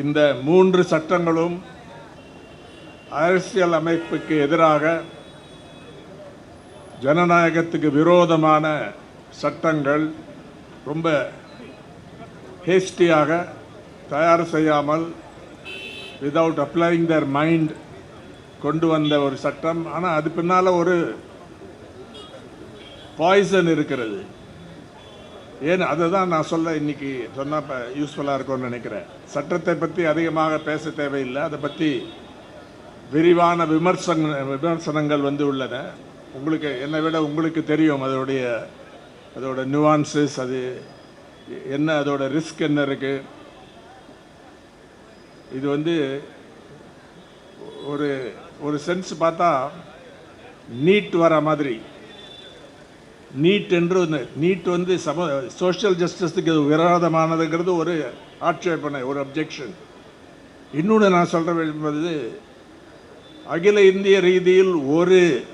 இந்த மூன்று சட்டங்களும் அரசியல் அமைப்புக்கு எதிராக ஜனநாயகத்துக்கு விரோதமான சட்டங்கள் ரொம்ப ஹேஸ்டியாக தயார் செய்யாமல் விதவுட் அப்ளைங் தர் மைண்ட் கொண்டு வந்த ஒரு சட்டம். ஆனால் அது பின்னால் ஒரு பாய்சன் இருக்கிறது. ஏன் அதை தான் நான் சொல்ல இன்னைக்கு சொன்னால் இப்போ யூஸ்ஃபுல்லாக இருக்கும்னு நினைக்கிறேன். சட்டத்தை பற்றி அதிகமாக பேச தேவையில்லை. அதை பற்றி விரிவான விமர்சன விமர்சனங்கள் வந்து உள்ளன. உங்களுக்கு என்னை விட உங்களுக்கு தெரியும் அதோடைய அதோட நியூவான்சஸ் அது என்ன அதோட ரிஸ்க் என்ன இருக்குது இது வந்து ஒரு ஒரு சென்ஸ் பார்த்தா நீட் வர மாதிரி. நீட் என்று நீட் வந்து சம சோஷியல் ஜஸ்டிஸுக்கு விரோதமானதுங்கிறது ஒரு ஆட்சேபனை ஒரு அப்ஜெக்ஷன் இன்னொன்று நான் சொல்ல விரும்புவது அகில இந்திய ரீதியில் ஒரு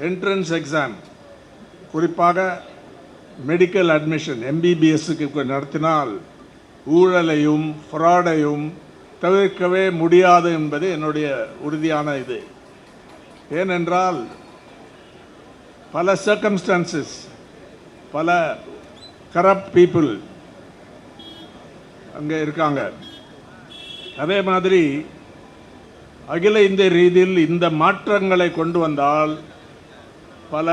என்ட்ரன்ஸ் எக்ஸாம் குறிப்பாக மெடிக்கல் அட்மிஷன் எம்பிபிஎஸ்ஸுக்கு நடத்தினால் ஊழலையும் ஃப்ராடையும் தவிர்க்கவே முடியாது என்பது என்னுடைய உறுதியான இது. ஏனென்றால் பல சர்க்கம்ஸ்டான்சஸ் பல கரப்ட் பீப்புள் அங்கே இருக்காங்க. அதே மாதிரி அகில இந்திய ரீதியில் இந்த மாற்றங்களை கொண்டு வந்தால் பல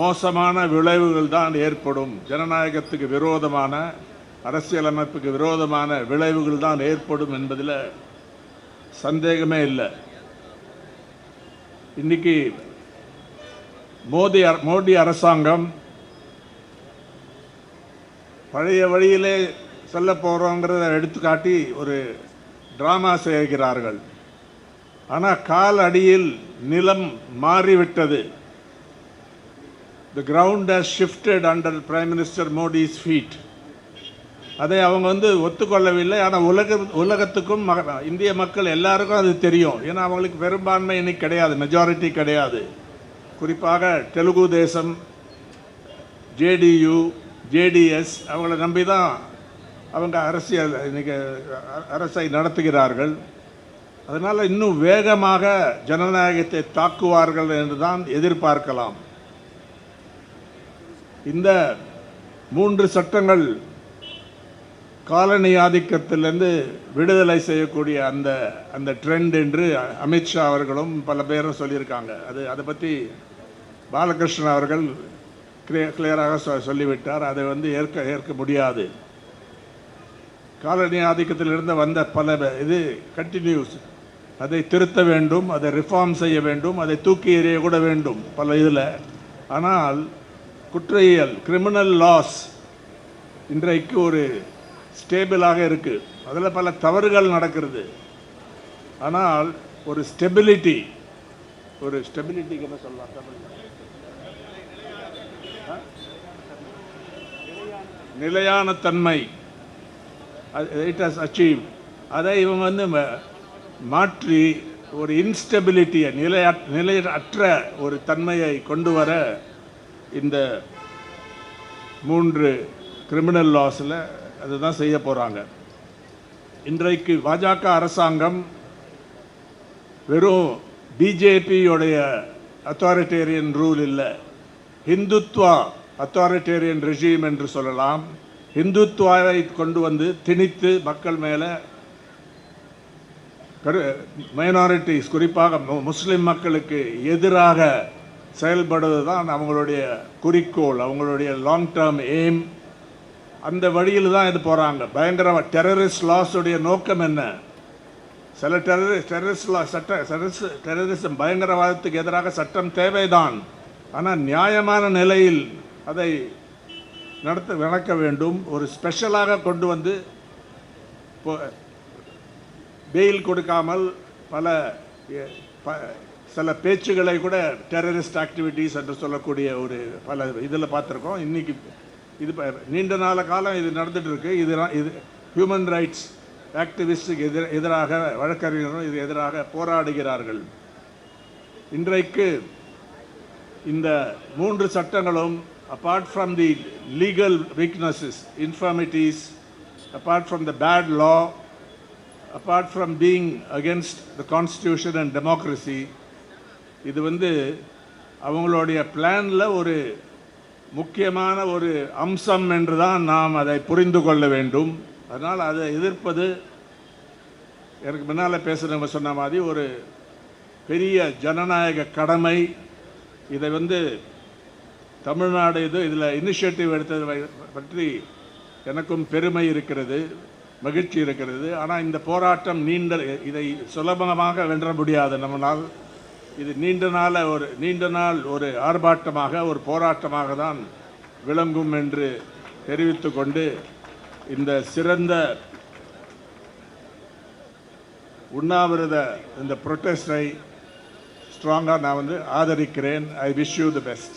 மோசமான விளைவுகள் தான் ஏற்படும். ஜனநாயகத்துக்கு விரோதமான அரசியலமைப்புக்கு விரோதமான விளைவுகள் தான் ஏற்படும் என்பதில் சந்தேகமே இல்லை. இன்றைக்கி மோடி மோடி அரசாங்கம் பழைய வழியிலே செல்ல போகிறோங்கிறத எடுத்துக்காட்டி ஒரு ட்ராமா செய்கிறார்கள். ஆனால் கால் அடியில் நிலம் மாறிவிட்டது. The ground has shifted under prime minister Modi's feet அதை அவங்க வந்து ஒத்துக்கொள்ளவில்லை. ஆனால் உலக உலகத்துக்கும் மக- இந்திய மக்கள் எல்லாருக்கும் அது தெரியும். ஏன்னா அவங்களுக்கு பெரும்பான்மை இன்னைக்கு கிடையாது. மெஜாரிட்டி கிடையாது. குறிப்பாக தெலுங்கு தேசம் ஜேடியு ஜேடிஎஸ் அவங்கள நம்பி தான் அவங்க அரசியல் இன்னைக்கு அ- அரசை நடத்துகிறார்கள். அதனால் இன்னும் வேகமாக ஜனநாயகத்தை தாக்குவார்கள் என்று தான் எதிர்பார்க்கலாம். இந்த மூன்று சட்டங்கள் காலனி ஆதிக்கத்திலிருந்து விடுதலை செய்யக்கூடிய அந்த அந்த ட்ரெண்ட் என்று அமித்ஷா அவர்களும் பல பேரும் சொல்லியிருக்காங்க. அது அதை பற்றி பாலகிருஷ்ணன் அவர்கள் கிளியர் கிளியராக சொ சொல்லிவிட்டார். அதை வந்து ஏற்க ஏற்க முடியாது. காலனி ஆதிக்கத்திலிருந்து வந்த பல இது கண்டினியூஸ் அதை திருத்த வேண்டும் அதை ரிஃபார்ம் செய்ய வேண்டும் அதை தூக்கி எறிய கூட வேண்டும் பல இதில். ஆனால் குற்றவியல் கிரிமினல் லாஸ் இன்றைக்கு ஒரு ஸ்டேபிளாக இருக்குது அதில் பல தவறுகள் நடக்கிறது. ஆனால் ஒரு ஸ்டெபிலிட்டி ஒரு ஸ்டெபிலிட்டிக்கு என்ன சொல்லலாம்? தமிழ் நிலையான தன்மை. இட் ஹஸ் அச்சீவ் அதை இவங்க வந்து ம- மாற்றி ஒரு இன்ஸ்டெபிலிட்டியை நிலைய நிலையற்ற ஒரு தன்மையை கொண்டு வர இந்த மூன்று கிரிமினல் லாஸில் அதுதான் செய்ய போகிறாங்க இன்றைக்கு பாஜக அரசாங்கம் வெறும் பிஜேபியோடைய அத்தாரிட்டேரியன் ரூல் இல்லை. ஹிந்துத்வா அத்தாரிட்டேரியன் ரெஜீம் என்று சொல்லலாம். இந்துத்துவாவை கொண்டு வந்து திணித்து மக்கள் மேலே கரு மைனாரிட்டிஸ் குறிப்பாக முஸ்லீம் மக்களுக்கு எதிராக செயல்படுவது தான் அவங்களுடைய குறிக்கோள் அவங்களுடைய லாங் டேர்ம் எய்ம் அந்த வழியில் தான் இது போகிறாங்க பயங்கரமாக டெரரிஸ்ட் லாஸுடைய நோக்கம் என்ன? சில டெரரிஸ்ட் டெரரிஸ்ட் லா சட்ட டெரரிஸ் டெரரிசம் பயங்கரவாதத்துக்கு எதிராக சட்டம் தேவைதான். ஆனால் நியாயமான நிலையில் அதை நடத்த நடக்க வேண்டும். ஒரு ஸ்பெஷலாக கொண்டு வந்து இப்போ பெயில் கொடுக்காமல் பல ப- சில பேச்சுகளை கூட டெரரிஸ்ட் ஆக்டிவிட்டீஸ் என்று சொல்லக்கூடிய ஒரு பல இதில் பார்த்துருக்கோம். இன்றைக்கி இது ப- நீண்ட நாள காலம் இது நடந்துகிட்ருக்கு. இது இது ஹியூமன் ரைட்ஸ் ஆக்டிவிஸ்டுக்கு எதிர எதிராக வழக்கறிஞரும் இது எதிராக போராடுகிறார்கள். இன்றைக்கு இந்த மூன்று சட்டங்களும் apart from the legal weaknesses, infirmities, apart from the bad law, apart from being against the constitution and democracy இது வந்து அவங்களுடைய பிளானில் ஒரு முக்கியமான ஒரு அம்சம் என்று தான் நாம் அதை புரிந்து கொள்ள வேண்டும் அதனால் அதை எதிர்ப்பது எனக்கு முன்னால் பேசுகிறவங்க சொன்ன மாதிரி ஒரு பெரிய ஜனநாயக கடமை இதை வந்து தமிழ்நாடு இது இதில் இனிஷியேட்டிவ் எடுத்தது பற்றி எனக்கும் பெருமை இருக்கிறது மகிழ்ச்சி இருக்கிறது. ஆனால் இந்த போராட்டம் நீண்ட இதை சுலபமாக வென்ற முடியாது. நம்மளால் இது நீண்ட நாள ஒரு நீண்ட நாள் ஒரு ஆர்ப்பாட்டமாக ஒரு போராட்டமாக தான் விளங்கும் என்று தெரிவித்து கொண்டு இந்த சிறந்த உண்ணாவிரத இந்த ப்ரொட்டஸ்டை ஸ்ட்ராங்காக நான் வந்து ஆதரிக்கிறேன். I wish you the best